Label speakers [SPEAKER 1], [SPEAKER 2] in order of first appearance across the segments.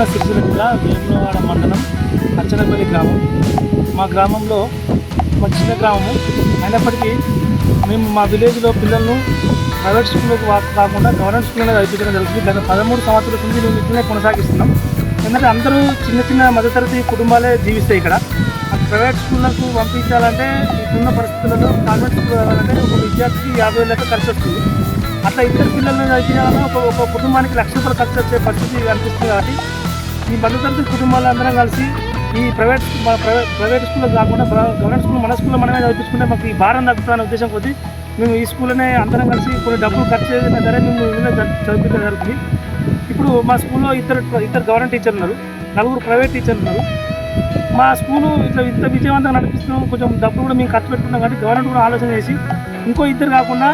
[SPEAKER 1] తెలంగాణ సిరిసిల్ల జిల్లా వేములవాడ మండలం అచ్చనపల్లి గ్రామం. మా గ్రామంలో మా చిన్న గ్రామము. అయినప్పటికీ మేము మా విలేజ్లో పిల్లలను ప్రైవేట్ స్కూల్లోకి కాకుండా గవర్నమెంట్ స్కూల్లో చదివించడం జరుగుతుంది. గత పదమూడు సంవత్సరాల నుంచి మేము ఇట్లనే కొనసాగిస్తున్నాం. ఎందుకంటే అందరూ చిన్న చిన్న మధ్యతరగతి కుటుంబాలే జీవిస్తాయి ఇక్కడ. ఆ ప్రైవేట్ స్కూళ్ళకు పంపించాలంటే ఇప్పుడున్న పరిస్థితులలో కాన్వెంట్ స్కూల్ వెళ్ళాలంటే ఒక విద్యార్థికి యాభై వేల లెక్క ఖర్చు వస్తుంది. అట్లా ఇద్దరు పిల్లలను చదివించాలన్నా ఒక ఒక కుటుంబానికి లక్ష రూపాయలు ఖర్చు వచ్చే పరిస్థితి కనిపిస్తుంది కాబట్టి ఈ బంధుతంత్రి కుటుంబాలు అందరం కలిసి ఈ ప్రైవేట్ ప్రైవేట్ ప్రైవేట్ స్కూల్లో కాకుండా గవర్నమెంట్ స్కూల్ మన స్కూల్లో మనమే చదివించుకుంటే మాకు ఈ భారం తగ్గుతున్న ఉద్దేశం కొద్దీ మేము ఈ స్కూల్లోనే అందరం కలిసి కొన్ని డబ్బులు ఖర్చు చేసినా సరే మేము ఇందులో చదివించడం జరుగుతుంది. ఇప్పుడు మా స్కూల్లో ఇద్దరు ఇద్దరు గవర్నమెంట్ టీచర్లు ఉన్నారు నలుగురు ప్రైవేట్ టీచర్లు ఉన్నారు. మా స్కూలు ఇట్లా ఇంత విజయవంతంగా నడిపిస్తున్నాం కొంచెం డబ్బులు కూడా మేము ఖర్చు పెట్టుకున్నాం కాబట్టి గవర్నమెంట్ కూడా ఆలోచన చేసి ఇంకో ఇద్దరు కాకుండా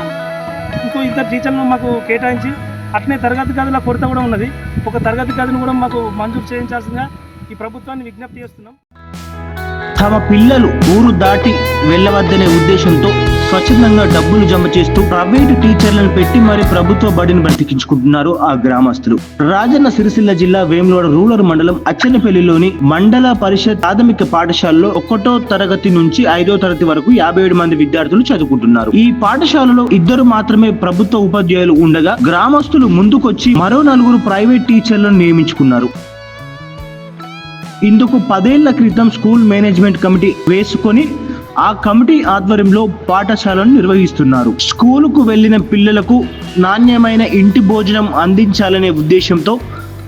[SPEAKER 1] ఇంకో ఇద్దరు టీచర్లను మాకు కేటాయించి అట్నే తరగతి గదుల కొరత కూడా ఉన్నది. ఒక తరగతి గదిని కూడా మాకు మంజూరు చేయించాల్సిందిగా ఈ ప్రభుత్వాన్ని విజ్ఞప్తి చేస్తున్నాం.
[SPEAKER 2] తమ పిల్లలు ఊరు దాటి వెళ్ళవద్దనే ఉద్దేశంతో స్వచ్ఛందంగా డబ్బులు జమ చేస్తూ ప్రైవేటు టీచర్లను పెట్టి మరి ప్రభుత్వ బడిని బ్రతికించుకుంటున్నారు ఆ గ్రామస్తులు. రాజన్న సిరిసిల్ల జిల్లా వేములవాడ రూరల్ మండలం అచ్చనపల్లిలోని మండల పరిషత్ ప్రాథమిక పాఠశాలలో ఒకటో తరగతి నుంచి ఐదో తరగతి వరకు యాభై ఏడు మంది విద్యార్థులు చదువుకుంటున్నారు. ఈ పాఠశాలలో ఇద్దరు మాత్రమే ప్రభుత్వ ఉపాధ్యాయులు ఉండగా గ్రామస్తులు ముందుకొచ్చి మరో నలుగురు ప్రైవేట్ టీచర్లను నియమించుకున్నారు. ఇందుకు పదేళ్ళ క్రితం స్కూల్ మేనేజ్మెంట్ కమిటీ వేసుకొని ఆ కమిటీ ఆధ్వర్యంలో పాఠశాలను నిర్వహిస్తున్నారు. స్కూలుకు వెళ్ళిన పిల్లలకు నాణ్యమైన ఇంటి భోజనం అందించాలనే ఉద్దేశంతో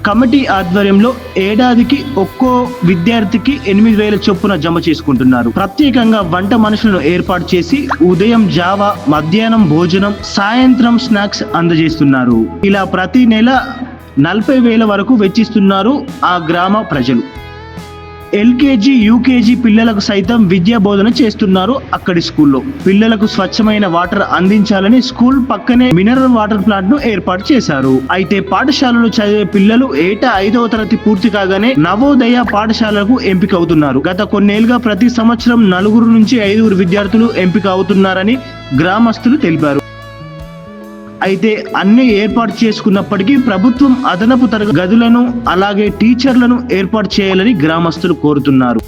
[SPEAKER 2] కమిటీ ఆధ్వర్యంలో ఏడాదికి ఒక్కో విద్యార్థికి ఎనిమిది వేల చొప్పున జమ చేసుకుంటున్నారు. ప్రత్యేకంగా వంట మనుషులను ఏర్పాటు చేసి ఉదయం జావా మధ్యాహ్నం భోజనం సాయంత్రం స్నాక్స్ అందజేస్తున్నారు. ఇలా ప్రతి నెల నలభై వేల వరకు వెచ్చిస్తున్నారు ఆ గ్రామ ప్రజలు. ఎల్కేజీ యూకేజీ పిల్లలకు సైతం విద్యా బోధన చేస్తున్నారు అక్కడి స్కూల్లో. పిల్లలకు స్వచ్ఛమైన వాటర్ అందించాలని స్కూల్ పక్కనే మినరల్ వాటర్ ప్లాంట్ను ఏర్పాటు చేశారు. అయితే పాఠశాలలో చదివే పిల్లలు ఏటా ఐదవ తరగతి పూర్తి కాగానే నవోదయ పాఠశాలకు ఎంపిక అవుతున్నారు గత కొన్నేళ్ళుగా ప్రతి సంవత్సరం నలుగురు నుంచి ఐదుగురు విద్యార్థులు ఎంపిక అవుతున్నారని గ్రామస్తులు తెలిపారు. అయితే అన్ని ఏర్పాటు చేసుకున్నప్పటికీ ప్రభుత్వం అదనపు తరగతి గదులను అలాగే టీచర్లను ఏర్పాటు చేయాలని గ్రామస్తులు కోరుతున్నారు.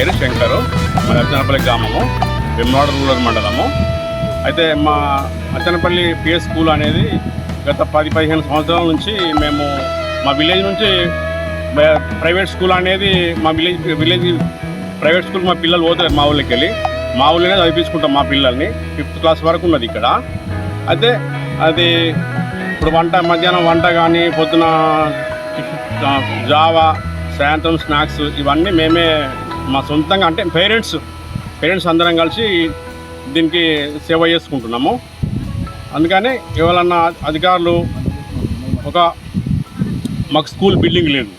[SPEAKER 3] పేరు శంకరు మా అచ్చనపల్లి గ్రామము వెమ్నాడ రూరల్ మండలము. అయితే మా అచ్చనపల్లి పిఎస్ స్కూల్ అనేది గత పది పదిహేను సంవత్సరాల నుంచి మేము మా విలేజ్ నుంచి ప్రైవేట్ స్కూల్ అనేది మా విలేజ్ విలేజ్ ప్రైవేట్ స్కూల్ మా పిల్లలు పోతారు మా ఊళ్ళకి వెళ్ళి. మా ఊళ్ళోనే చదివించుకుంటాం మా పిల్లల్ని ఫిఫ్త్ క్లాస్ వరకు ఉన్నది ఇక్కడ. అయితే అది ఇప్పుడు వంట మధ్యాహ్నం వంట కానీ పొద్దున జావా సాయంత్రం స్నాక్స్ ఇవన్నీ మేమే మా సొంతంగా అంటే పేరెంట్స్ పేరెంట్స్ అందరం కలిసి దీనికి సేవ చేసుకుంటున్నాము. అందుకని ఎవరన్నా అధికారులు ఒక మాకు స్కూల్ బిల్డింగ్ లేదు.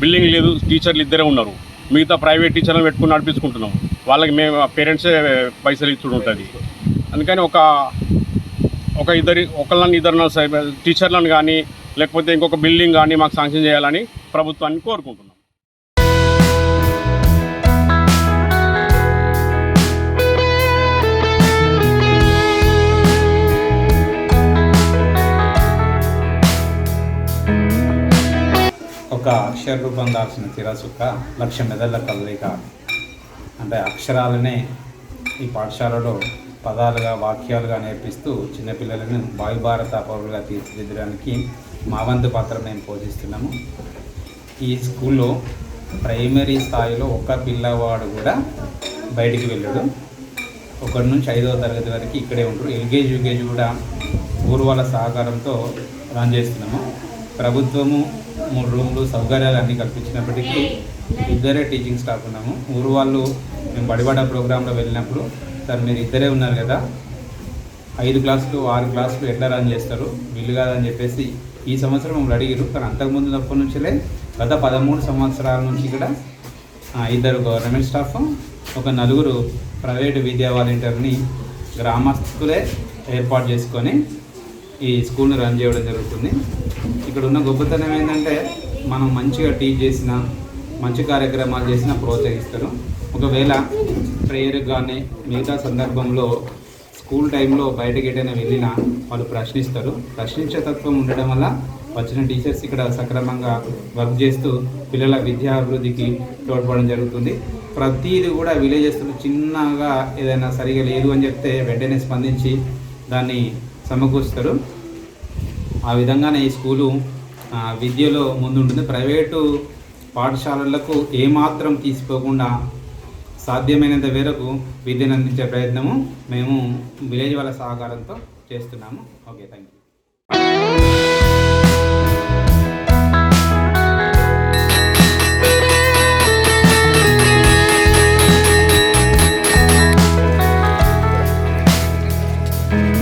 [SPEAKER 3] బిల్డింగ్ లేదు టీచర్లు ఇద్దరే ఉన్నారు. మిగతా ప్రైవేట్ టీచర్లను పెట్టుకుని నడిపించుకుంటున్నాం వాళ్ళకి మేము పేరెంట్సే పైసలు ఇచ్చుడు ఉంటుంది. అందుకని ఒక ఒక ఇద్దరి ఒకళ్ళని ఇద్దరు టీచర్లను కానీ లేకపోతే ఇంకొక బిల్డింగ్ కానీ మాకు శాంక్షన్ చేయాలని ప్రభుత్వాన్ని కోరుకుంటున్నాం
[SPEAKER 4] ఒక అక్షర రూపం దాల్చిన తిరసుక్క లక్ష మెదళ్ళ కదలిక. అంటే అక్షరాలనే ఈ పాఠశాలలో పదాలుగా వాక్యాలుగా నేర్పిస్తూ చిన్నపిల్లలను వాయుభారత భారత పౌరులుగా తీర్చిదిద్దడానికి మా వంతు పాత్ర మేము పోషిస్తున్నాము. ఈ స్కూల్లో ప్రైమరీ స్థాయిలో ఒక్క పిల్లవాడు కూడా బయటికి వెళ్ళాడు. ఒకటి నుంచి ఐదవ తరగతి వరకు ఇక్కడే ఉంటారు. ఎల్కేజీ యూకేజీ కూడా ఊరు వాళ్ళ సహకారంతో రన్ చేస్తున్నాము. ప్రభుత్వము మూడు రూమ్లు సౌకర్యాలు అన్నీ కల్పించినప్పటికీ ఇద్దరే టీచింగ్ స్టాఫ్ ఉన్నాము. ఊరు వాళ్ళు మేము బడిబడ ప్రోగ్రాంలో వెళ్ళినప్పుడు సార్ మీరు ఇద్దరే ఉన్నారు కదా ఐదు క్లాసులు ఆరు క్లాసులు ఎట్లా రన్ చేస్తారు? వీలు కాదని చెప్పేసి ఈ సంవత్సరం మమ్మల్ని అడిగారు కానీ అంతకుముందు తప్పటి నుంచిలే గత పదమూడు సంవత్సరాల నుంచి కూడా ఇద్దరు గవర్నమెంట్ స్టాఫ్ ఒక నలుగురు ప్రైవేటు విద్యా వాలంటీర్ని గ్రామస్తులే ఏర్పాటు చేసుకొని ఈ స్కూల్ని రన్ చేయడం జరుగుతుంది. ఇక్కడ ఉన్న గొప్పతనం ఏంటంటే మనం మంచిగా టీచ్ చేసిన మంచి కార్యక్రమాలు చేసిన ప్రోత్సహిస్తారు. ఒకవేళ ప్రేయర్ కానీ మిగతా సందర్భంలో స్కూల్ టైంలో బయటకి ఎటైనా వెళ్ళినా వాళ్ళు ప్రశ్నిస్తారు. ప్రశ్నించే తత్వం ఉండడం వల్ల వచ్చిన టీచర్స్ ఇక్కడ సక్రమంగా వర్క్ చేస్తూ పిల్లల విద్యాభివృద్ధికి తోడ్పడడం జరుగుతుంది. ప్రతిదీ కూడా విలేజెస్లో చిన్నగా ఏదైనా సరిగా లేదు అని చెప్తే వెంటనే స్పందించి దాన్ని సమకూరుస్తారు. ఆ విధంగానే ఈ స్కూలు విద్యలో ముందుంటుంది. ప్రైవేటు పాఠశాలలకు ఏమాత్రం తీసిపోకుండా సాధ్యమైనంత వేరకు విద్యను అందించే ప్రయత్నము మేము విలేజ్ వాళ్ళ సహకారంతో చేస్తున్నాము. Okay thank you thank you